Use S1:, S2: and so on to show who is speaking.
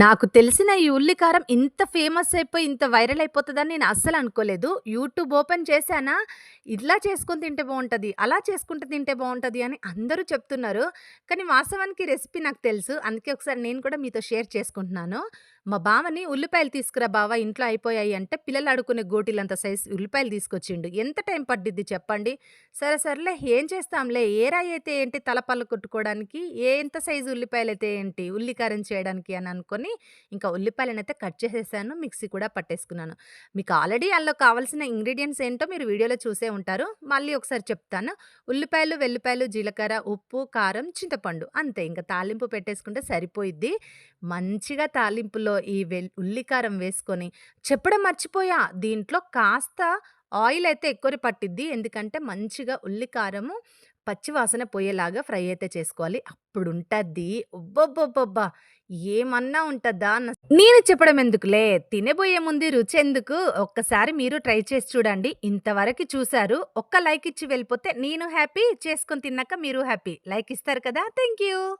S1: నాకు తెలిసిన ఈ ఉల్లి కారం ఇంత ఫేమస్ అయిపోయి, ఇంత వైరల్ అయిపోతుందని నేను అస్సలు అనుకోలేదు. యూట్యూబ్ ఓపెన్ చేశానా, ఇలా చేసుకొని తింటే బాగుంటుంది అలా చేసుకుంటే తింటే బాగుంటుంది అని అందరూ చెప్తున్నారు. కానీ వాస్తవానికి రెసిపీ నాకు తెలుసు. అందుకే ఒకసారి నేను కూడా మీతో షేర్ చేసుకుంటున్నాను. మా బావని "ఉల్లిపాయలు తీసుకురా బావ ఇంట్లో అయిపోయాయి" అంటే పిల్లలు ఆడుకునే గోటీలంత సైజ్ ఉల్లిపాయలు తీసుకొచ్చిండు. ఎంత టైం పడ్డిద్ది చెప్పండి? సరే సర్లే ఏం చేస్తాంలే ఏ రాయి అయితే ఏంటి తలపళ్ళు కొట్టుకోవడానికి ఏ ఎంత సైజు ఉల్లిపాయలు అయితే ఏంటి ఉల్లి కారం చేయడానికి అని అనుకొని ఇంకా ఉల్లిపాయలనైతే కట్ చేసేసాను. మిక్సీ కూడా పట్టేసుకున్నాను. మీకు ఆల్రెడీ అందులో కావాల్సిన ఇంగ్రీడియంట్స్ ఏంటో మీరు వీడియోలో చూసే ఉంటారు. మళ్ళీ ఒకసారి చెప్తాను. ఉల్లిపాయలు, వెల్లిపాయలు జీలకర్ర, ఉప్పు, కారం, చింతపండు అంతే ఇంక తాలింపు పెట్టేసుకుంటే సరిపోయిద్ది. మంచిగా తాలింపులో ఈ వెల్ ఉల్లి కారం వేసుకొని చెప్పడం మర్చిపోయా దీంట్లో కాస్త ఆయిల్ అయితే ఎక్కువనే పట్టిద్ది. ఎందుకంటే మంచిగా ఉల్లి కారము పోయేలాగా ఫ్రై అయితే చేసుకోవాలి. అప్పుడు ఉంటుంది ఒబ్బొబ్బొబ్బొబ్బా ఏమన్నా ఉంటుందా అన్న నేను చెప్పడం ఎందుకులే తినబోయే ముందు రుచి ఎందుకు ఒక్కసారి మీరు ట్రై చేసి చూడండి. ఇంతవరకు చూశారు ఒక్క లైక్ ఇచ్చి వెళ్ళిపోతే నేను హ్యాపీ, చేసుకొని తిన్నాక మీరు హ్యాపీ. లైక్ ఇస్తారు కదా! Thank you.